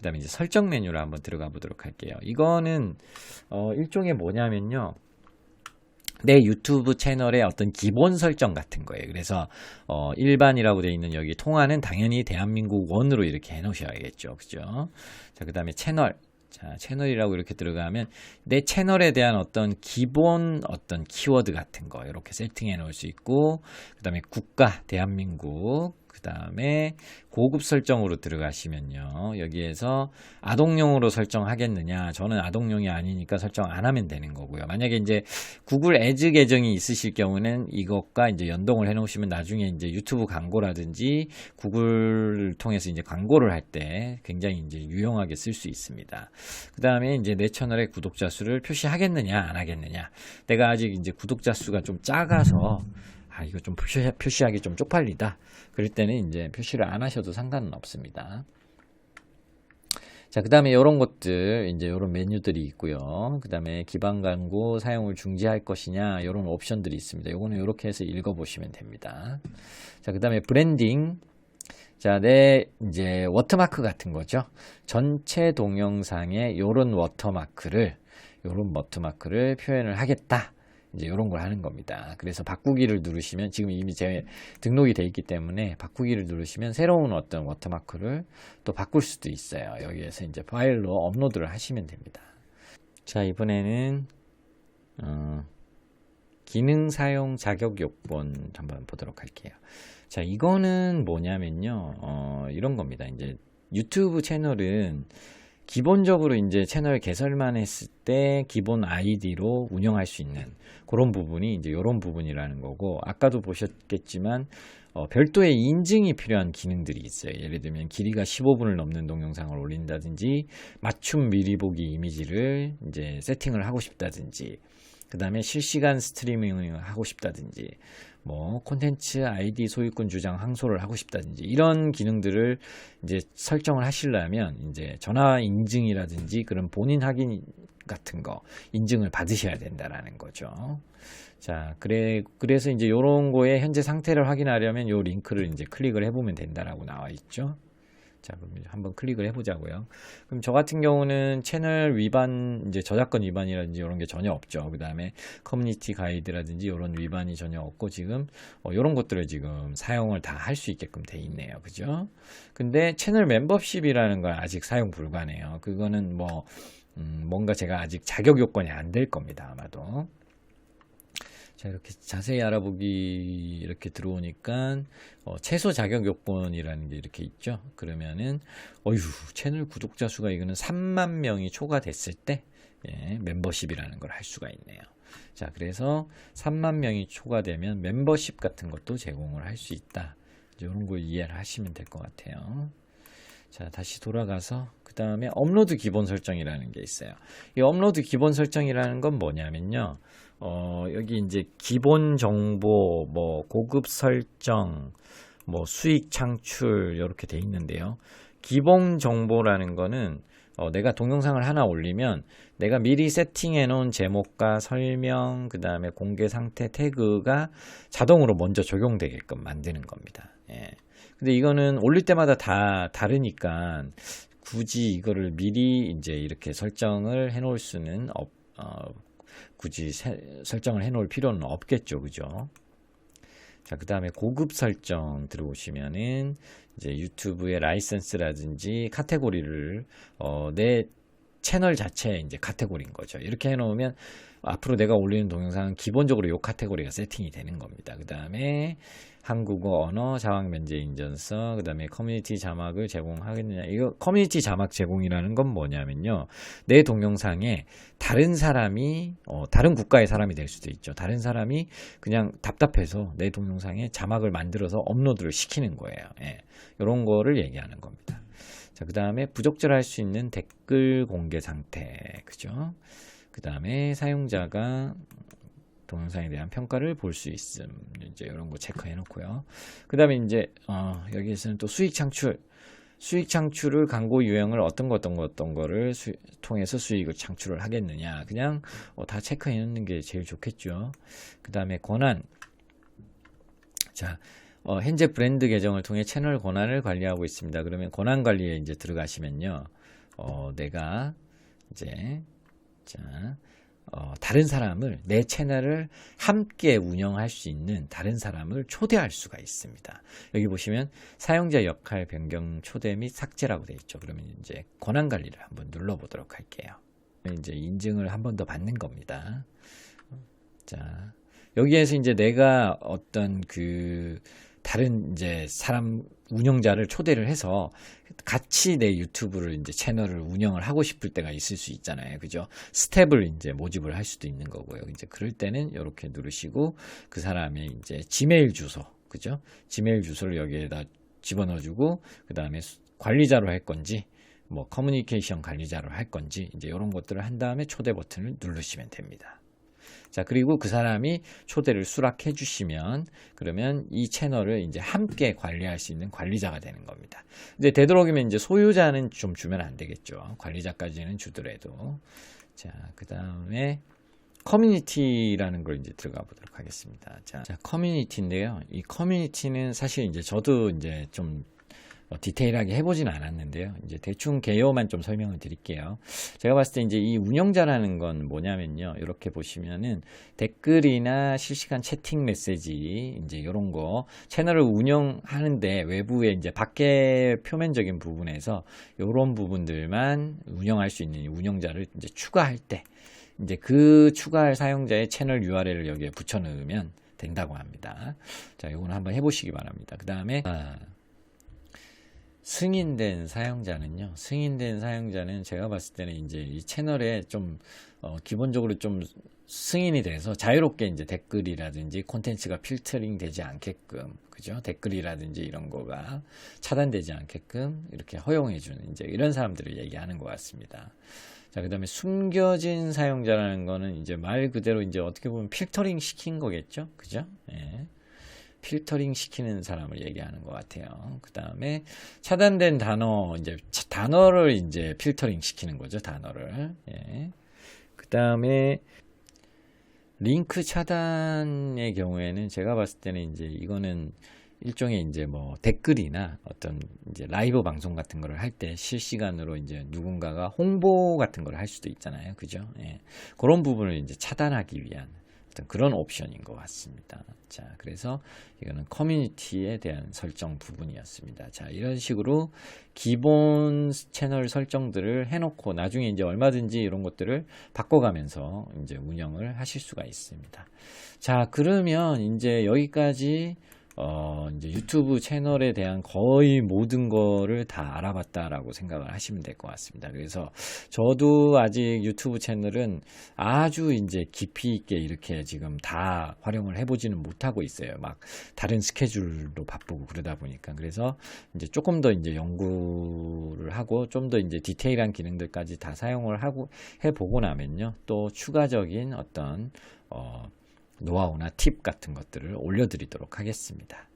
그 다음에 이제 설정 메뉴로 한번 들어가 보도록 할게요. 이거는, 어, 일종의 뭐냐면요. 내 유튜브 채널의 어떤 기본 설정 같은 거예요. 그래서 어, 일반이라고 되어 있는 여기 통화는 당연히 대한민국 원으로 이렇게 해놓으셔야겠죠. 그죠? 자, 그 다음에 채널. 자, 채널이라고 이렇게 들어가면 내 채널에 대한 어떤 기본 어떤 키워드 같은 거 이렇게 세팅해 놓을 수 있고 그 다음에 국가 대한민국 그 다음에 고급 설정으로 들어가시면요. 여기에서 아동용으로 설정하겠느냐. 저는 아동용이 아니니까 설정 안 하면 되는 거고요. 만약에 이제 구글 애즈 계정이 있으실 경우는 이것과 이제 연동을 해 놓으시면 나중에 이제 유튜브 광고라든지 구글을 통해서 이제 광고를 할 때 굉장히 이제 유용하게 쓸 수 있습니다. 그 다음에 이제 내 채널의 구독자 수를 표시하겠느냐 안 하겠느냐. 내가 아직 이제 구독자 수가 좀 작아서 아 이거 좀 표시, 표시 하기 좀 쪽팔리다 그럴 때는 이제 표시를 안 하셔도 상관은 없습니다 자, 그 다음에 이런 것들, 이제 이런 메뉴들이 있고요. 그 다음에 기반 광고 사용을 중지할 것이냐, 이런 옵션들이 있습니다. 요거는 이렇게 해서 읽어보시면 됩니다. 자, 그 다음에 브랜딩. 자, 내 이제 워터마크 같은 거죠. 전체 동영상에 요런 워터마크를, 요런 워터마크를 표현을 하겠다. 이제 이런 걸 하는 겁니다. 그래서 바꾸기를 누르시면 지금 이미 제 등록이 돼 있기 때문에 바꾸기를 누르시면 새로운 어떤 워터마크를 또 바꿀 수도 있어요. 여기에서 이제 파일로 업로드를 하시면 됩니다. 자 이번에는 어, 기능 사용 자격 요건 한번 보도록 할게요. 자 이거는 뭐냐면요 어, 이런 겁니다. 이제 유튜브 채널은 기본적으로 이제 채널 개설만 했을 때 기본 아이디로 운영할 수 있는 그런 부분이 이제 이런 부분이라는 거고 아까도 보셨겠지만 어, 별도의 인증이 필요한 기능들이 있어요. 예를 들면 길이가 15분을 넘는 동영상을 올린다든지 맞춤 미리 보기 이미지를 이제 세팅을 하고 싶다든지 그 다음에 실시간 스트리밍을 하고 싶다든지 뭐 콘텐츠 아이디 소유권 주장 항소를 하고 싶다든지 이런 기능들을 이제 설정을 하시려면 이제 전화 인증이라든지 그런 본인 확인 같은 거 인증을 받으셔야 된다라는 거죠. 자, 그래 그래서 이제 요런 거에 현재 상태를 확인하려면 요 링크를 이제 클릭을 해 보면 된다라고 나와 있죠. 자, 그럼 한번 클릭을 해보자고요. 그럼 저 같은 경우는 채널 위반, 이제 저작권 위반이라든지 이런 게 전혀 없죠. 그 다음에 커뮤니티 가이드라든지 이런 위반이 전혀 없고 지금 어, 이런 것들을 지금 사용을 다 할 수 있게끔 돼 있네요. 그죠? 근데 채널 멤버십이라는 건 아직 사용 불가네요. 그거는 뭐, 음, 뭔가 제가 아직 자격 요건이 안 될 겁니다. 아마도. 자 이렇게 자세히 알아보기 이렇게 들어오니까 어, 최소 자격 요건이라는 게 이렇게 있죠? 그러면은 어휴 채널 구독자 수가 이거는 3만 명이 초과됐을 때 예, 멤버십이라는 걸 할 수가 있네요. 자 그래서 3만 명이 초과되면 멤버십 같은 것도 제공을 할 수 있다. 이런 걸 이해를 하시면 될 것 같아요 자 다시 돌아가서 그 다음에 업로드 기본 설정이라는 게 있어요 이 업로드 기본 설정이라는 건 뭐냐면요 어, 여기 이제 기본 정보, 뭐 고급 설정, 뭐 수익 창출 이렇게 돼 있는데요. 기본 정보라는 거는 어, 내가 동영상을 하나 올리면 내가 미리 세팅해 놓은 제목과 설명, 그 다음에 공개 상태 태그가 자동으로 먼저 적용되게끔 만드는 겁니다. 예. 근데 이거는 올릴 때마다 다 다르니까 굳이 이거를 미리 이제 이렇게 설정을 해 놓을 수는 없, 어, 굳이 세, 설정을 해 놓을 필요는 없겠죠. 그죠? 자, 그 다음에 고급 설정 들어오시면은 이제 유튜브의 라이센스라든지 카테고리를 어, 내 채널 자체에 이제 카테고리인 거죠. 이렇게 해 놓으면 앞으로 내가 올리는 동영상은 기본적으로 이 카테고리가 세팅이 되는 겁니다. 그 다음에 한국어 언어 자막 면제 인증서 그 다음에 커뮤니티 자막을 제공하겠느냐. 이거 커뮤니티 자막 제공이라는 건 뭐냐면요. 내 동영상에 다른 사람이 어, 다른 국가의 사람이 될 수도 있죠. 다른 사람이 그냥 답답해서 내 동영상에 자막을 만들어서 업로드를 시키는 거예요. 예, 이런 거를 얘기하는 겁니다 자 그 다음에 부적절할 수 있는 댓글 공개 상태 그죠 그 다음에 사용자가 동영상에 대한 평가를 볼 수 있음. 이제 이런 거 체크해 놓고요. 그 다음에 이제, 어, 여기에서는 또 수익 창출. 수익 창출을 광고 유형을 어떤 거 어떤 거 어떤 거를 수, 통해서 수익을 창출을 하겠느냐. 그냥 어, 다 체크해 놓는 게 제일 좋겠죠. 그 다음에 권한. 자, 어, 현재 브랜드 계정을 통해 채널 권한을 관리하고 있습니다. 그러면 권한 관리에 이제 들어가시면요. 어, 내가 이제 자, 어, 다른 사람을 내 채널을 함께 운영할 수 있는 다른 사람을 초대할 수가 있습니다. 여기 보시면 사용자 역할 변경 초대 및 삭제라고 되어 있죠. 그러면 이제 권한 관리를 한번 눌러 보도록 할게요. 이제 인증을 한 번 더 받는 겁니다. 자, 여기에서 이제 내가 어떤 그 다른 이제 사람 운영자를 초대를 해서 같이 내 유튜브를 이제 채널을 운영을 하고 싶을 때가 있을 수 있잖아요. 그죠? 스텝을 이제 모집을 할 수도 있는 거고요. 이제 그럴 때는 이렇게 누르시고 그 사람의 이제 지메일 주소, 그죠? 지메일 주소를 여기에다 집어넣어 주고 그 다음에 관리자로 할 건지 뭐 커뮤니케이션 관리자로 할 건지 이제 이런 것들을 한 다음에 초대 버튼을 누르시면 됩니다. 자, 그리고 그 사람이 초대를 수락해 주시면 그러면 이 채널을 이제 함께 관리할 수 있는 관리자가 되는 겁니다. 이제 되도록이면 이제 소유자는 좀 주면 안 되겠죠. 관리자까지는 주더라도. 자, 그 다음에 커뮤니티라는 걸 이제 들어가 보도록 하겠습니다. 자, 자, 커뮤니티인데요. 이 커뮤니티는 사실 이제 저도 이제 좀 어, 디테일하게 해보진 않았는데요. 이제 대충 개요만 좀 설명을 드릴게요. 제가 봤을 때 이제 이 운영자라는 건 뭐냐면요. 이렇게 보시면은 댓글이나 실시간 채팅 메시지 이제 이런 거 채널을 운영하는데 외부에 이제 밖에 표면적인 부분에서 이런 부분들만 운영할 수 있는 이 운영자를 이제 추가할 때 이제 그 추가할 사용자의 채널 URL을 여기에 붙여 넣으면 된다고 합니다. 자, 이거는 한번 해보시기 바랍니다. 그 다음에 아, 승인된 사용자는요. 승인된 사용자는 제가 봤을 때는 이제 이 채널에 좀 어, 기본적으로 좀 승인이 돼서 자유롭게 이제 댓글이라든지 콘텐츠가 필터링 되지 않게끔 그죠? 댓글이라든지 이런 거가 차단되지 않게끔 이렇게 허용해 주는 이제 이런 사람들을 얘기하는 것 같습니다. 자, 그 다음에 숨겨진 사용자라는 거는 이제 말 그대로 이제 어떻게 보면 필터링 시킨 거겠죠? 그죠? 예. 필터링 시키는 사람을 얘기하는 것 같아요. 그 다음에 차단된 단어, 이제 차- 단어를 이제 필터링 시키는 거죠. 단어를. 예. 그 다음에 링크 차단의 경우에는 제가 봤을 때는 이제 이거는 일종의 이제 뭐 댓글이나 어떤 이제 라이브 방송 같은 거를 할 때 실시간으로 이제 누군가가 홍보 같은 걸 할 수도 있잖아요. 그죠? 예. 그런 부분을 이제 차단하기 위한 어떤 그런 옵션인 것 같습니다. 자, 그래서 이거는 커뮤니티에 대한 설정 부분이었습니다. 자, 이런 식으로 기본 채널 설정들을 해놓고 나중에 이제 얼마든지 이런 것들을 바꿔가면서 이제 운영을 하실 수가 있습니다. 자, 그러면 이제 여기까지 어, 이제 유튜브 채널에 대한 거의 모든 거를 다 알아봤다라고 생각을 하시면 될 것 같습니다. 그래서 저도 아직 유튜브 채널은 아주 이제 깊이 있게 이렇게 지금 다 활용을 해보지는 못하고 있어요. 막 다른 스케줄로 바쁘고 그러다 보니까. 그래서 이제 조금 더 이제 연구를 하고 좀 더 이제 디테일한 기능들까지 다 사용을 하고 해보고 나면요. 또 추가적인 어떤, 어, 노하우나 팁 같은 것들을 올려드리도록 하겠습니다.